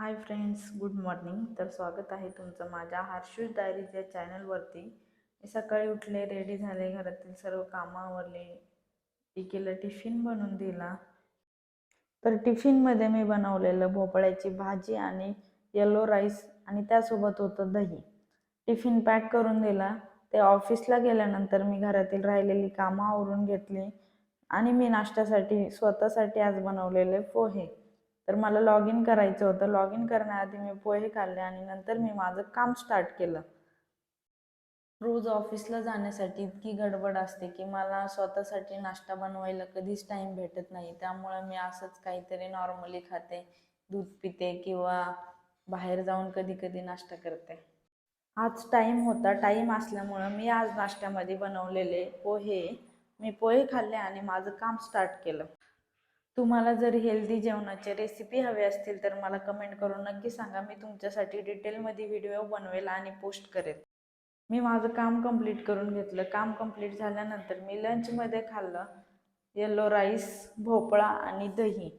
Hi friends good morning. तर स्वागत आहे तुमचं माझ्या हर्षूज डायरीज या चॅनलवरती. मी सकाळी उठले रेडी झाले घरातील सर्व कामं आवरले. इकेला टिफिन बनवून दिला. तर टिफिनमध्ये मी बनवलेलं भोपळ्याची भाजी आणि येलो राईस आणि त्यासोबत होतं दही. टिफिन पॅक करून दिला. ते ऑफिसला गेल्यानंतर मी घरातील राहिलेली कामं आवरून घेतली आणि मी नाश्त्यासाठी स्वतःसाठी आज बनवलेले पोहे. तर मला लॉग इन करायचं होतं. लॉग इन करण्याआधी मी पोहे खाल्ले आणि नंतर मी माझं काम स्टार्ट केलं. रोज ऑफिसला जाण्यासाठी इतकी गडबड असते की मला स्वतःसाठी नाश्ता बनवायला कधीच टाईम भेटत नाही. त्यामुळे मी असंच काहीतरी नॉर्मली खाते दूध पिते किंवा बाहेर जाऊन कधी कधी नाश्ता करते. आज टाईम होता. टाईम असल्यामुळं मी आज नाश्त्यामध्ये बनवलेले पोहे मी पोहे खाल्ले आणि माझं काम स्टार्ट केलं. तुम्हाला जर हेल्दी जेवणाचे रेसिपी हवे असतील तर मला कमेंट करून नक्की सांगा. मी तुमच्यासाठी डिटेलमध्ये व्हिडिओ बनवेल आणि पोस्ट करेल. मी माझं काम कंप्लीट करून घेतलं. काम कंप्लीट झाल्यानंतर मी लंचमध्ये खाल्लं. येलो राईस भोपळा आणि दही.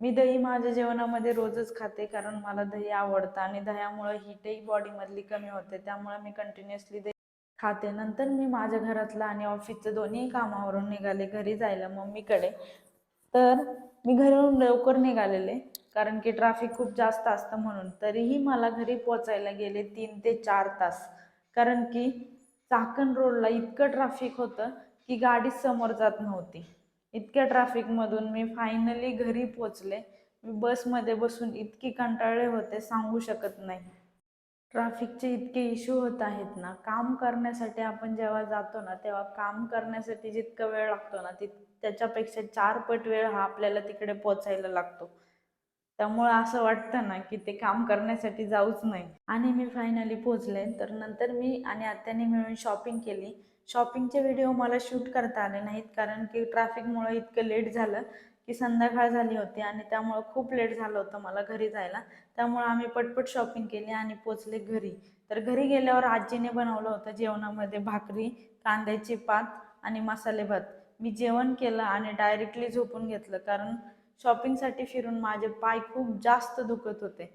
मी दही माझ्या जेवणामध्ये रोजच खाते कारण मला दही आवडतं आणि दह्यामुळे हीटही बॉडीमधली कमी होते. त्यामुळे मी कंटिन्युअसली दही खाते. नंतर मी माझ्या घरातलं आणि ऑफिसचं दोन्ही कामावरून निघाले. घरी जायला मम्मीकडे. तर मी घरून लवकर निघालेले कारण की ट्रॅफिक खूप जास्त असतं म्हणून. तरीही मला घरी पोचायला गेले तीन ते चार तास. कारण की चाकण रोडला इतकं ट्रॅफिक होतं की गाडी समोर जात नव्हती. इतक्या ट्रॅफिकमधून मी फायनली घरी पोचले मी बसमध्ये बसून इतकी कंटाळले होते सांगू शकत नाही. ट्रॅफिकचे इतके इश्यू होत आहेत ना काम करण्यासाठी आपण जेव्हा जातो ना तेव्हा काम करण्यासाठी जितका वेळ लागतो ना तित त्याच्यापेक्षा चार पट वेळ हा आपल्याला तिकडे पोचायला लागतो. त्यामुळं असं वाटतं ना की ते काम करण्यासाठी जाऊच नाही. आणि मी फायनली पोचले तर नंतर मी आणि आत्याने मिळून शॉपिंग केली. शॉपिंगचे व्हिडिओ मला शूट करता आले नाहीत कारण की ट्रॅफिकमुळे इतकं लेट झालं की संध्याकाळ झाली होती आणि त्यामुळं खूप लेट झालं होतं मला घरी जायला. त्यामुळं आम्ही पटपट शॉपिंग केली आणि पोचले घरी. तर घरी गेल्यावर आजीने बनवलं होतं जेवणामध्ये भाकरी कांद्याची पात आणि मसाले भात. मी जेवण केलं आणि डायरेक्टली झोपून घेतलं कारण शॉपिंगसाठी फिरून माझे पाय खूप जास्त दुखत होते.